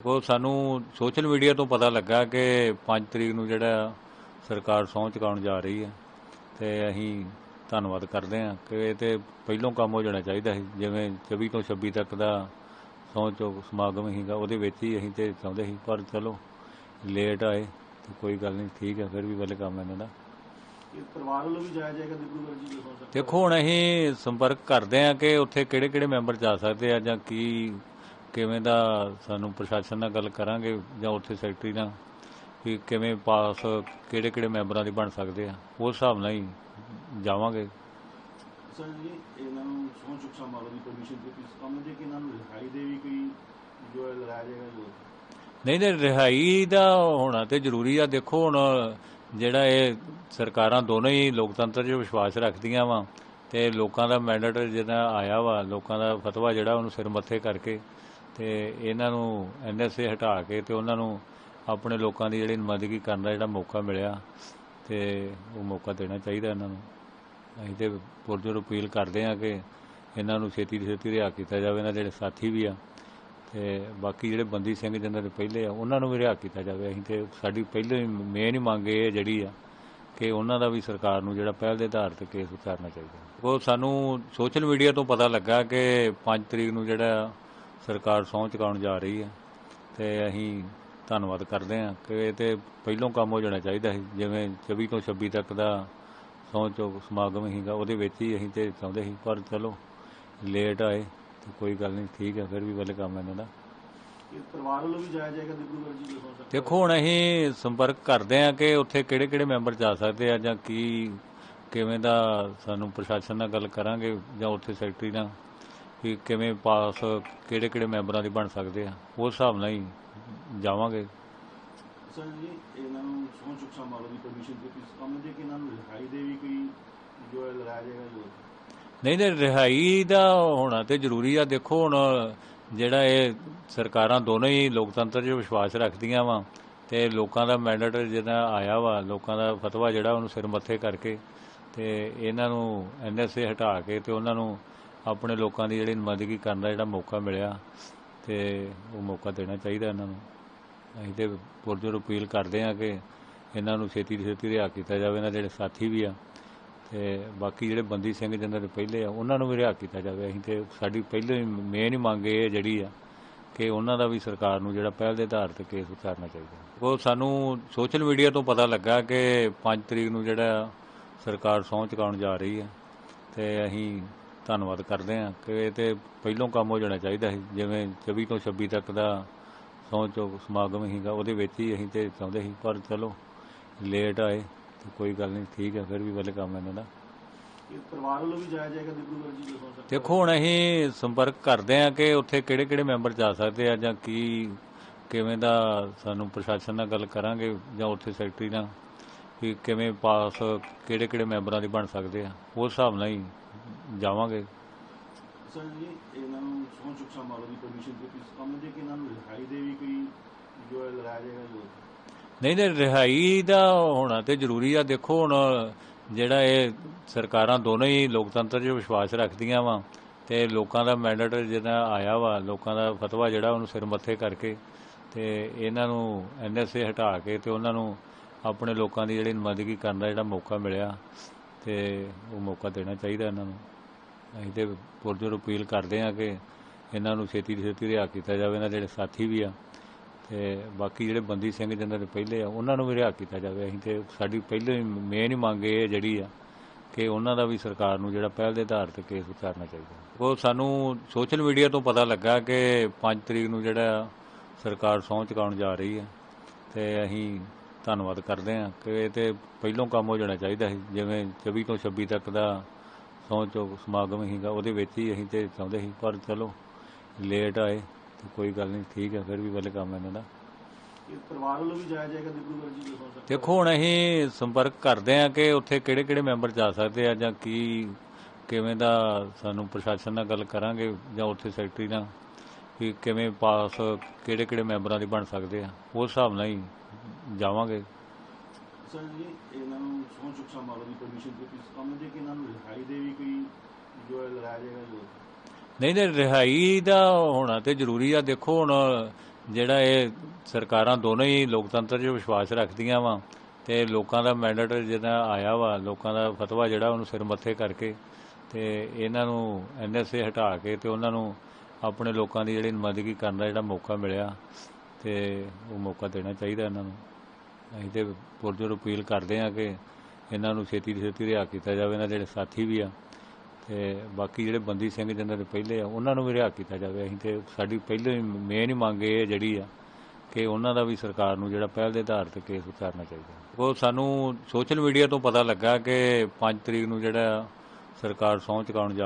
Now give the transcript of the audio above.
ਉਹ ਸਾਨੂੰ social media ਤੋਂ ਪਤਾ ਲੱਗਾ ਕਿ 5 ਤਰੀਕ ਨੂੰ ਜਿਹੜਾ ਸਰਕਾਰ ਸਹੁੰ ਚੁਕਾਉਣ ਜਾ ਰਹੀ ਹੈ ਤੇ ਅਸੀਂ ਧੰਨਵਾਦ ਕਰਦੇ ਹਾਂ ਕਿ ਇਹ ਤੇ ਪਹਿਲੋਂ ਕੰਮ ਹੋ ਜਾਣਾ ਚਾਹੀਦਾ ਸੀ। ਜਿਵੇਂ 24 ਤੋਂ 26 ਤੱਕ ਦਾ ਸਹੁੰ ਚੁਕ ਸਮਾਗਮ ਸੀਗਾ ਉਹਦੇ ਵਿੱਚ ਹੀ ਅਸੀਂ ਤੇ ਚਾਹੁੰਦੇ ਸੀ ਪਰ ਚਲੋ ਲੇਟ ਆਏ ਤੇ ਕੋਈ ਗੱਲ ਨਹੀਂ ਠੀਕ ਹੈ ਫਿਰ ਵੀ ਵੱਲੇ ਕੰਮ ਇਹਨਾਂ ਦਾ। ਇਹ ਪਰਿਵਾਰ ਵੱਲੋਂ ਵੀ ਜਾਇਆ ਜਾਏਗਾ ਡਿਬਰੂਗੜ੍ਹ ਜੀ ਦੇਖੋ ਹੁਣ ਅਸੀਂ ਸੰਪਰਕ ਕਰਦੇ ਹਾਂ ਕਿ ਉੱਥੇ ਕਿਹੜੇ ਕਿਹੜੇ ਮੈਂਬਰ ਜਾ ਸਕਦੇ ਆ ਜਾਂ ਕੀ ਕਿਵੇਂ ਦਾ ਸਾਨੂੰ ਪ੍ਰਸ਼ਾਸਨ ਨਾਲ ਗੱਲ ਕਰਾਂਗੇ ਜਾਂ ਉੱਥੇ ਸੈਕਟਰੀ ਨਾਲ ਕਿ ਕਿਵੇਂ ਪਾਸ ਕਿਹੜੇ ਕਿਹੜੇ ਮੈਂਬਰਾਂ ਦੇ ਬਣ ਸਕਦੇ ਆ ਉਸ ਹਿਸਾਬ ਨਾਲ ਹੀ ਜਾਵਾਂਗੇ। ਸਰ ਜੀ ਇਹਨਾਂ ਨੂੰ ਸਹੁੰ ਚੁੱਕ ਸਮਾਰੋਹ ਦੀ ਪਰਮਿਸ਼ਨ ਦਿੱਤੀ ਸਮਝਦੇ ਕਿ ਇਹਨਾਂ ਨੂੰ ਰਿਹਾਈ ਦੇ ਵੀ ਕੋਈ ਜੋ ਹੈ ਲਗਾਇਆ ਜਾਏਗਾ ਜੋ ਨਹੀਂ ਨਹੀਂ ਰਿਹਾਈ ਦਾ ਹੋਣਾ ਤੇ ਜ਼ਰੂਰੀ ਆ। ਦੇਖੋ ਹੁਣ ਜਿਹੜਾ ਇਹ ਸਰਕਾਰਾਂ ਦੋਨੋਂ ਹੀ ਲੋਕਤੰਤਰ 'ਚ ਵਿਸ਼ਵਾਸ ਰੱਖਦੀਆਂ ਵਾ ਤੇ ਲੋਕਾਂ ਦਾ ਮੈਂਡੇਟ ਜਿਹੜਾ ਆਇਆ ਵਾ ਲੋਕਾਂ ਦਾ ਫਤਵਾ ਜਿਹੜਾ ਉਹਨੂੰ ਸਿਰ ਮੱਥੇ ਕਰਕੇ ਤੇ ਇਹਨਾਂ ਨੂੰ ਐਨਐਸਏ ਹਟਾ ਕੇ ਤੇ ਉਹਨਾਂ ਨੂੰ ਆਪਣੇ ਲੋਕਾਂ ਦੀ ਜਿਹੜੀ ਨੁਮਾਇੰਦਗੀ ਕਰਨ ਦਾ ਜਿਹੜਾ ਮੌਕਾ ਮਿਲਿਆ ਤੇ ਉਹ ਮੌਕਾ ਦੇਣਾ ਚਾਹੀਦਾ ਇਹਨਾਂ ਨੂੰ। ਅਸੀਂ ਤੇ ਪੁਰਜੋਰ ਅਪੀਲ ਕਰਦੇ ਹਾਂ ਕਿ ਇਹਨਾਂ ਨੂੰ ਛੇਤੀ ਤੋਂ ਛੇਤੀ ਰਿਹਾ ਕੀਤਾ ਜਾਵੇ, ਇਹਨਾਂ ਦੇ ਜਿਹੜੇ ਸਾਥੀ ਵੀ ਆ ਤੇ ਬਾਕੀ ਜਿਹੜੇ ਬੰਦੀ ਸਿੰਘ ਜਿਨ੍ਹਾਂ ਦੇ ਪਹਿਲੇ ਆ, ਉਹਨਾਂ ਨੂੰ ਵੀ ਰਿਹਾ ਕੀਤਾ ਜਾਵੇ। ਅਸੀਂ ਤੇ ਸਾਡੀ ਪਹਿਲੇ ਮੇਨ ਹੀ ਮੰਗ ਇਹ ਜਿਹੜੀ ਆ ਕਿ ਉਹਨਾਂ ਦਾ ਵੀ ਸਰਕਾਰ ਨੂੰ ਜਿਹੜਾ ਪਹਿਲ ਦੇ ਆਧਾਰ ਤੇ ਕੇਸ ਉਤਾਰਨਾ ਚਾਹੀਦਾ। ਉਹ ਸਾਨੂੰ ਸੋਸ਼ਲ ਮੀਡੀਆ ਤੋਂ ਪਤਾ ਲੱਗਾ ਕਿ 5 ਤਰੀਕ ਨੂੰ ਜਿਹੜਾ ਸਰਕਾਰ ਸਹੁੰ ਚੁਕਾਉਣ ਜਾ ਰਹੀ ਹੈ ਤੇ ਅਸੀਂ ਧੰਨਵਾਦ ਕਰਦੇ ਹਾਂ ਕਿ ਇਹ ਤੇ ਪਹਿਲੋਂ ਕੰਮ ਹੋ ਜਾਣਾ ਚਾਹੀਦਾ ਸੀ। ਜਿਵੇਂ 24 ਤੋਂ 26 ਤੱਕ ਦਾ ਸਹੁੰ ਚੁਕ ਸਮਾਗਮ ਸੀਗਾ ਉਹਦੇ ਵਿੱਚ ਹੀ ਅਸੀਂ ਤੇ ਚਾਹੁੰਦੇ ਸੀ ਪਰ ਚਲੋ ਲੇਟ ਆਏ ਤੇ ਕੋਈ ਗੱਲ ਨਹੀਂ ਠੀਕ ਹੈ ਫਿਰ ਵੀ ਵੱਲੇ ਕੰਮ ਇਹਨਾਂ ਦਾ। ਇਹ ਪਰਿਵਾਰ ਵੱਲੋਂ ਵੀ ਜਾਇਆ ਜਾਏਗਾ ਡਿਬਰੂਗੜ੍ਹ ਜੀ ਦੇ ਸੰਸਦ ਦੇਖੋ ਹੁਣ ਅਸੀਂ ਸੰਪਰਕ ਕਰਦੇ ਹਾਂ ਕਿ ਉੱਥੇ ਕਿਹੜੇ ਕਿਹੜੇ ਮੈਂਬਰ ਜਾ ਸਕਦੇ ਆ ਜਾਂ ਕੀ ਕਿਵੇਂ ਦਾ ਸਾਨੂੰ ਪ੍ਰਸ਼ਾਸਨ ਨਾਲ ਗੱਲ ਕਰਾਂਗੇ ਜਾਂ ਉੱਥੇ ਸੈਕਟਰੀ ਨਾਲ। ਕਿ ਕਿਵੇਂ ਪਾਸ ਕਿਹੜੇ ਕਿਹੜੇ ਮੈਂਬਰਾਂ ਦੇ ਬਣ ਸਕਦੇ ਆ ਉਸ ਹਿਸਾਬ ਨਾਲ ਹੀ ਜਾਵਾਂਗੇ। ਸਰ ਜੀ ਇਹਨਾਂ ਨੂੰ ਸਹੁੰ ਚੁੱਕ ਸਮਾਰੋਹ ਦੀ ਪਰਮਿਸ਼ਨ ਦਿੱਤੀ ਸਮਝਦੇ ਕਿ ਇਹਨਾਂ ਨੂੰ ਰਿਹਾਈ ਦੇ ਵੀ ਕੋਈ ਜੋ ਹੈ ਲਗਾਇਆ ਜਾਏਗਾ ਜੋ ਨਹੀਂ ਨਹੀਂ ਰਿਹਾਈ ਦਾ ਹੋਣਾ ਤੇ ਜ਼ਰੂਰੀ ਆ। ਦੇਖੋ ਹੁਣ ਜਿਹੜਾ ਇਹ ਸਰਕਾਰਾਂ ਦੋਨੋਂ ਹੀ ਲੋਕਤੰਤਰ 'ਚ ਵਿਸ਼ਵਾਸ ਰੱਖਦੀਆਂ ਵਾ ਤੇ ਲੋਕਾਂ ਦਾ ਮੈਂਡੇਟ ਜਿਹੜਾ ਆਇਆ ਵਾ ਲੋਕਾਂ ਦਾ ਫਤਵਾ ਜਿਹੜਾ ਉਹਨੂੰ ਸਿਰ ਮੱਥੇ ਕਰਕੇ ਤੇ ਇਹਨਾਂ ਨੂੰ ਐਨਐਸਏ ਹਟਾ ਕੇ ਤੇ ਉਹਨਾਂ ਨੂੰ ਆਪਣੇ ਲੋਕਾਂ ਦੀ ਜਿਹੜੀ ਨੁਮਾਇੰਦਗੀ ਕਰਨ ਦਾ ਜਿਹੜਾ ਮੌਕਾ ਮਿਲਿਆ ਤੇ ਉਹ ਮੌਕਾ ਦੇਣਾ ਚਾਹੀਦਾ ਇਹਨਾਂ ਨੂੰ। ਅਸੀਂ ਤੇ ਪੁਰਜੋਰ ਅਪੀਲ ਕਰਦੇ ਹਾਂ ਕਿ ਇਹਨਾਂ ਨੂੰ ਛੇਤੀ ਤੋਂ ਛੇਤੀ ਰਿਹਾ ਕੀਤਾ ਜਾਵੇ, ਇਹਨਾਂ ਦੇ ਜਿਹੜੇ ਸਾਥੀ ਵੀ ਆ ਤੇ ਬਾਕੀ ਜਿਹੜੇ ਬੰਦੀ ਸਿੰਘ ਜਿਨ੍ਹਾਂ ਦੇ ਪਹਿਲੇ ਆ, ਉਹਨਾਂ ਨੂੰ ਵੀ ਰਿਹਾ ਕੀਤਾ ਜਾਵੇ। ਅਸੀਂ ਤੇ ਸਾਡੀ ਪਹਿਲੇ ਮੇਨ ਹੀ ਮੰਗ ਇਹ ਜਿਹੜੀ ਆ ਕਿ ਉਹਨਾਂ ਦਾ ਵੀ ਸਰਕਾਰ ਨੂੰ ਜਿਹੜਾ ਪਹਿਲ ਦੇ ਆਧਾਰ ਤੇ ਕੇਸ ਉਤਾਰਨਾ ਚਾਹੀਦਾ। ਉਹ ਸਾਨੂੰ ਸੋਸ਼ਲ ਮੀਡੀਆ ਤੋਂ ਪਤਾ ਲੱਗਾ ਕਿ 5 ਤਰੀਕ ਨੂੰ ਜਿਹੜਾ ਸਰਕਾਰ ਸਹੁੰ ਚੁਕਾਉਣ ਜਾ ਰਹੀ ਹੈ ਤੇ ਅਸੀਂ ਧੰਨਵਾਦ ਕਰਦੇ ਹਾਂ ਕਿ ਇਹ ਤੇ ਪਹਿਲੋਂ ਕੰਮ ਹੋ ਜਾਣਾ ਚਾਹੀਦਾ ਸੀ। ਜਿਵੇਂ 24 ਤੋਂ 26 ਤੱਕ ਦਾ ਸਹੁੰ ਚੁਕ ਸਮਾਗਮ ਸੀਗਾ ਉਹਦੇ ਵਿੱਚ ਹੀ ਅਸੀਂ ਤੇ ਚਾਹੁੰਦੇ ਸੀ। ਪਰ ਚਲੋ ਲੇਟ ਆਏ ਤੇ ਕੋਈ ਗੱਲ ਨਹੀਂ ਠੀਕ ਹੈ ਫਿਰ ਵੀ ਵੱਲੇ ਕੰਮ ਇਹਨਾਂ ਦਾ। ਇਹ ਪਰਿਵਾਰ ਵੱਲੋਂ ਵੀ ਜਾਇਆ ਜਾਏਗਾ ਡਿਬਰੂਗੜ੍ਹ ਜੀ ਦੇ ਸੰਸਦ ਦੇਖੋ ਹੁਣ ਅਸੀਂ ਸੰਪਰਕ ਕਰਦੇ ਹਾਂ ਕਿ ਉੱਥੇ ਕਿਹੜੇ ਕਿਹੜੇ ਮੈਂਬਰ ਜਾ ਸਕਦੇ ਆ ਜਾਂ ਕੀ ਕਿਵੇਂ ਦਾ ਸਾਨੂੰ ਪ੍ਰਸ਼ਾਸਨ ਨਾਲ ਗੱਲ ਕਰਾਂਗੇ ਜਾਂ ਉੱਥੇ ਸੈਕਟਰੀ ਨਾਲ। ਕਿ ਕਿਵੇਂ ਪਾਸ ਕਿਹੜੇ ਕਿਹੜੇ ਮੈਂਬਰਾਂ ਦੇ ਬਣ ਸਕਦੇ ਆ। ਉਸ ਹਿਸਾਬ ਨਾਲ ਹੀ ਜਾਵਾਂਗੇ। ਸਰ ਜੀ ਇਹਨਾਂ ਨੂੰ ਸਹੁੰ ਚੁੱਕ ਸਮਾਰੋਹ ਦੀ ਪਰਮਿਸ਼ਨ ਦਿੱਤੀ ਸਮਝਦੇ ਕਿ ਇਹਨਾਂ ਨੂੰ ਰਿਹਾਈ ਦੇ ਵੀ ਕੋਈ ਜੋ ਹੈ ਲਗਾਇਆ ਜਾਏਗਾ ਜੋ ਨਹੀਂ ਨਹੀਂ ਰਿਹਾਈ ਦਾ ਹੋਣਾ ਤੇ ਜ਼ਰੂਰੀ ਆ। ਦੇਖੋ ਹੁਣ ਜਿਹੜਾ ਇਹ ਸਰਕਾਰਾਂ ਦੋਨੋਂ ਹੀ ਲੋਕਤੰਤਰ 'ਚ ਵਿਸ਼ਵਾਸ ਰੱਖਦੀਆਂ ਵਾ ਤੇ ਲੋਕਾਂ ਦਾ ਮੈਂਡੇਟ ਜਿਹੜਾ ਆਇਆ ਵਾ ਲੋਕਾਂ ਦਾ ਫਤਵਾ ਜਿਹੜਾ ਉਹਨੂੰ ਸਿਰ ਮੱਥੇ ਕਰਕੇ ਤੇ ਇਹਨਾਂ ਨੂੰ ਐਨਐਸਏ ਹਟਾ ਕੇ ਤੇ ਉਹਨਾਂ ਨੂੰ ਆਪਣੇ ਲੋਕਾਂ ਦੀ ਜਿਹੜੀ ਨੁਮਾਇੰਦਗੀ ਕਰਨ ਦਾ ਜਿਹੜਾ ਮੌਕਾ ਮਿਲਿਆ ਤੇ ਉਹ ਮੌਕਾ ਦੇਣਾ ਚਾਹੀਦਾ ਇਹਨਾਂ ਨੂੰ। ਅਸੀਂ ਤੇ ਪੁਰਜੋਰ ਅਪੀਲ ਕਰਦੇ ਹਾਂ ਕਿ ਇਹਨਾਂ ਨੂੰ ਛੇਤੀ ਤੋਂ ਛੇਤੀ ਰਿਹਾ ਕੀਤਾ ਜਾਵੇ, ਇਹਨਾਂ ਦੇ ਜਿਹੜੇ ਸਾਥੀ ਵੀ ਆ ਤੇ ਬਾਕੀ ਜਿਹੜੇ ਬੰਦੀ ਸਿੰਘ ਜਿਨ੍ਹਾਂ ਦੇ ਪਹਿਲੇ ਆ, ਉਹਨਾਂ ਨੂੰ ਵੀ ਰਿਹਾ ਕੀਤਾ ਜਾਵੇ। ਅਸੀਂ ਤੇ ਸਾਡੀ ਪਹਿਲੇ ਮੇਨ ਹੀ ਮੰਗ ਇਹ ਜਿਹੜੀ ਆ ਕਿ ਉਹਨਾਂ ਦਾ ਵੀ ਸਰਕਾਰ ਨੂੰ ਜਿਹੜਾ ਪਹਿਲ ਦੇ ਆਧਾਰ ਤੇ ਕੇਸ ਕਰਨਾ ਚਾਹੀਦਾ। ਉਹ ਸਾਨੂੰ ਸੋਸ਼ਲ ਮੀਡੀਆ ਤੋਂ ਪਤਾ ਲੱਗਾ ਕਿ 5 ਤਰੀਕ ਨੂੰ ਜਿਹੜਾ ਸਰਕਾਰ ਸਹੁੰ ਚੁਕਾਉਣ ਜਾ ਰਹੀ ਹੈ ਤੇ ਅਸੀਂ ਧੰਨਵਾਦ ਕਰਦੇ ਹਾਂ ਕਿ ਇਹ ਤੇ ਪਹਿਲੋਂ ਕੰਮ ਹੋ ਜਾਣਾ ਚਾਹੀਦਾ ਸੀ ਜਿਵੇਂ 24 ਤੋਂ 26 ਤੱਕ ਦਾ ਸਹੁੰ ਚੁਕ ਸਮਾਗਮ ਸੀਗਾ ਉਹਦੇ ਵਿੱਚ ਹੀ ਅਸੀਂ ਤੇ ਚਾਹੁੰਦੇ ਸੀ ਪਰ ਚਲੋ ਲੇਟ ਆਏ ਤੇ ਕੋਈ ਗੱਲ ਨਹੀਂ ਠੀਕ ਹੈ ਫਿਰ ਵੀ ਵੱਲੇ ਕੰਮ ਇਹਨਾਂ ਦਾ। ਇਹ ਪਰਿਵਾਰ ਵੱਲੋਂ ਵੀ ਜਾਇਆ ਜਾਏਗਾ ਡਿਬਰੂਗੜ੍ਹ ਜੀ ਦੇ ਸੰਸਦ ਦੇਖੋ ਹੁਣ ਅਸੀਂ ਸੰਪਰਕ ਕਰਦੇ ਹਾਂ ਕਿ ਉੱਥੇ ਕਿਹੜੇ ਕਿਹੜੇ ਮੈਂਬਰ ਜਾ ਸਕਦੇ ਆ ਜਾਂ ਕੀ ਕਿਵੇਂ ਦਾ ਸਾਨੂੰ ਪ੍ਰਸ਼ਾਸਨ ਨਾਲ ਗੱਲ ਕਰਾਂਗੇ ਜਾਂ ਉੱਥੇ ਸੈਕਟਰੀ ਨਾਲ ਕਿ ਕਿਵੇਂ ਪਾਸ ਕਿਹੜੇ ਕਿਹੜੇ ਮੈਂਬਰਾਂ ਦੇ ਬਣ ਸਕਦੇ ਆ ਉਸ ਹਿਸਾਬ ਨਾਲ ਹੀ ਜਾਵਾਂਗੇ। ਸਰ ਜੀ ਇਹਨਾਂ ਨੂੰ ਸਹੁੰ ਚੁੱਕ ਸਮਾਰੋਹ ਦੀ ਪਰਮਿਸ਼ਨ ਦਿੱਤੀ ਸਮਝਦੇ ਕਿ ਇਹਨਾਂ ਨੂੰ ਰਿਹਾਈ ਦੇ ਵੀ ਕੋਈ ਜੋ ਹੈ ਲਗਾਇਆ ਜਾਏਗਾ ਜੋ ਨਹੀਂ ਨਹੀਂ ਰਿਹਾਈ ਦਾ ਹੋਣਾ ਤੇ ਜ਼ਰੂਰੀ ਆ। ਦੇਖੋ ਹੁਣ ਜਿਹੜਾ ਇਹ ਸਰਕਾਰਾਂ ਦੋਨੋਂ ਹੀ ਲੋਕਤੰਤਰ 'ਚ ਵਿਸ਼ਵਾਸ ਰੱਖਦੀਆਂ ਵਾ ਤੇ ਲੋਕਾਂ ਦਾ ਮੈਂਡੇਟ ਜਿਹੜਾ ਆਇਆ ਵਾ ਲੋਕਾਂ ਦਾ ਫਤਵਾ ਜਿਹੜਾ ਉਹਨੂੰ ਸਿਰ ਮੱਥੇ ਕਰਕੇ ਤੇ ਇਹਨਾਂ ਨੂੰ ਐਨਐਸਏ ਹਟਾ ਕੇ ਤੇ ਉਹਨਾਂ ਨੂੰ ਆਪਣੇ ਲੋਕਾਂ ਦੀ ਜਿਹੜੀ ਨੁਮਾਇੰਦਗੀ ਕਰਨ ਦਾ ਜਿਹੜਾ ਮੌਕਾ ਮਿਲਿਆ ਤੇ ਉਹ ਮੌਕਾ ਦੇਣਾ ਚਾਹੀਦਾ ਇਹਨਾਂ ਨੂੰ। ਅਸੀਂ ਤੇ ਪੁਰਜੋਰ ਅਪੀਲ ਕਰਦੇ ਹਾਂ ਕਿ ਇਹਨਾਂ ਨੂੰ ਛੇਤੀ ਤੋਂ ਛੇਤੀ ਰਿਹਾ ਕੀਤਾ ਜਾਵੇ, ਇਹਨਾਂ ਜਿਹੜੇ ਸਾਥੀ ਵੀ ਆ ਤੇ ਬਾਕੀ ਜਿਹੜੇ ਬੰਦੀ ਸਿੰਘ ਜਿਨ੍ਹਾਂ ਦੇ ਪਹਿਲੇ ਆ, ਉਹਨਾਂ ਨੂੰ ਵੀ ਰਿਹਾ ਕੀਤਾ ਜਾਵੇ। ਅਸੀਂ ਤੇ ਸਾਡੀ ਪਹਿਲੇ ਮੇਨ ਹੀ ਮੰਗ ਇਹ ਜਿਹੜੀ ਆ ਕਿ ਉਹਨਾਂ ਦਾ ਵੀ ਸਰਕਾਰ ਨੂੰ ਜਿਹੜਾ ਪਹਿਲ ਦੇ ਆਧਾਰ ਤੇ ਕੇਸ ਕਰਨਾ ਚਾਹੀਦਾ। ਉਹ ਸਾਨੂੰ ਸੋਸ਼ਲ ਮੀਡੀਆ ਤੋਂ ਪਤਾ ਲੱਗਾ ਕਿ 5 ਤਰੀਕ ਨੂੰ ਜਿਹੜਾ ਸਰਕਾਰ ਸਹੁੰ ਚੁਕਾਉਣ ਜਾ